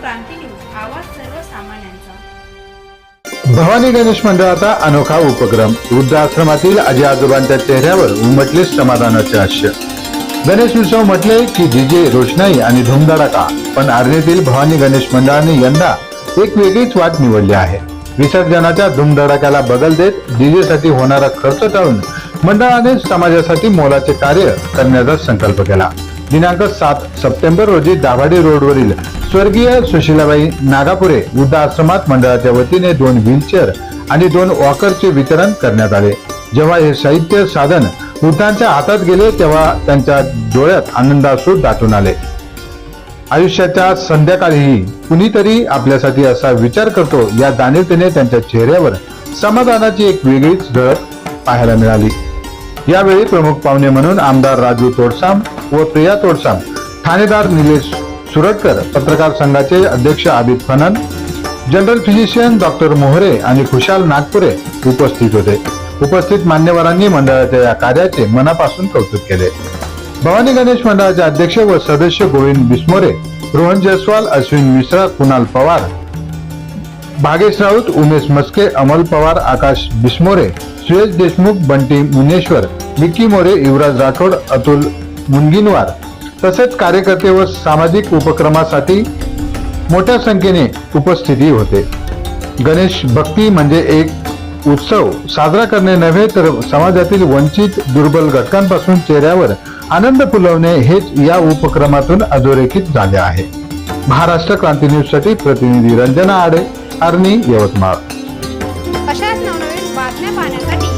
क्रांती news आवाज सर्वसामान्यांचा. भवानी गणेश मंडळाचा अनोखा उपक्रम. वृद्धाश्रमातील आजी आजोबांच्या चेहऱ्यावर उमटले समाधानाचे हास्य. गणेश उत्सव म्हटले की डीजे रोषणाई आणि धुमधडाका. पण आर्णीतील भवानी गणेश मंडळाने यंदा एक वेगळीच वाट निवडली आहे. विसर्जनाच्या धुमधडाक्याला बदल देत डीजे साठी होणारा खर्च टाळून मंडळाने समाजासाठी मोलाचे कार्य करण्याचा संकल्प केला. दिनांक सात सप्टेंबर रोजी दाभाडी रोडवरील स्वर्गीय सुशीलाबाई नागापुरे वृद्धाश्रमात मंडळाच्या वतीने दोन व्हीलचेअर आणि दोन वॉकरचे वितरण करण्यात आले. जेव्हा हे साहित्य साधन वृद्धांच्या हातात गेले तेव्हा त्यांच्या डोळ्यात आनंदासू दाटून आले. आयुष्याच्या संध्याकाळीही कुणीतरी आपल्यासाठी असा विचार करतो या जाणीवतेने त्यांच्या चेहऱ्यावर समाधानाची एक वेगळीच झळक पाहायला मिळाली. यावेळी प्रमुख पाहुणे म्हणून आमदार राजू तोडसाम व प्रिया तोडसाम ठाणेदार निलेश सुरटकर पत्रकार संघाचे अध्यक्ष आदित फनन जनरल फिजिशियन डॉक्टर मोहरे आणि खुशाल नागपुरे उपस्थित होते. उपस्थित मान्यवरांनी मंडळाच्या या कार्याचे मनापासून कौतुक केले. भवानी गणेश मंडळाचे अध्यक्ष व सदस्य गोविंद बिस्मोरे रोहन जयस्वाल अश्विन मिश्रा कुणाल पवार भागेश राऊत उमेश मस्के अमल पवार आकाश बिस्मोरे सुयश देशमुख बंटी मुनेश्वर विक्की मोरे युवराज राठोड अतुल मुनगिनवार तसेच कार्यकर्ते व सामाजिक उपक्रमासाठी मोठ्या संख्येने उपस्थिती होते. गणेश भक्ती म्हणजे एक उत्सव साजरा करणे नव्हे तर समाजातील वंचित दुर्बल घटकांपासून चेहऱ्यावर आनंद फुलवणे हेच या उपक्रमातून अधोरेखित झाले आहे. महाराष्ट्र क्रांती न्यूजसाठी प्रतिनिधी रंजना आडे आर्नी यवतमाळ. अशाच नवनवीन बातम्या पाहण्यासाठी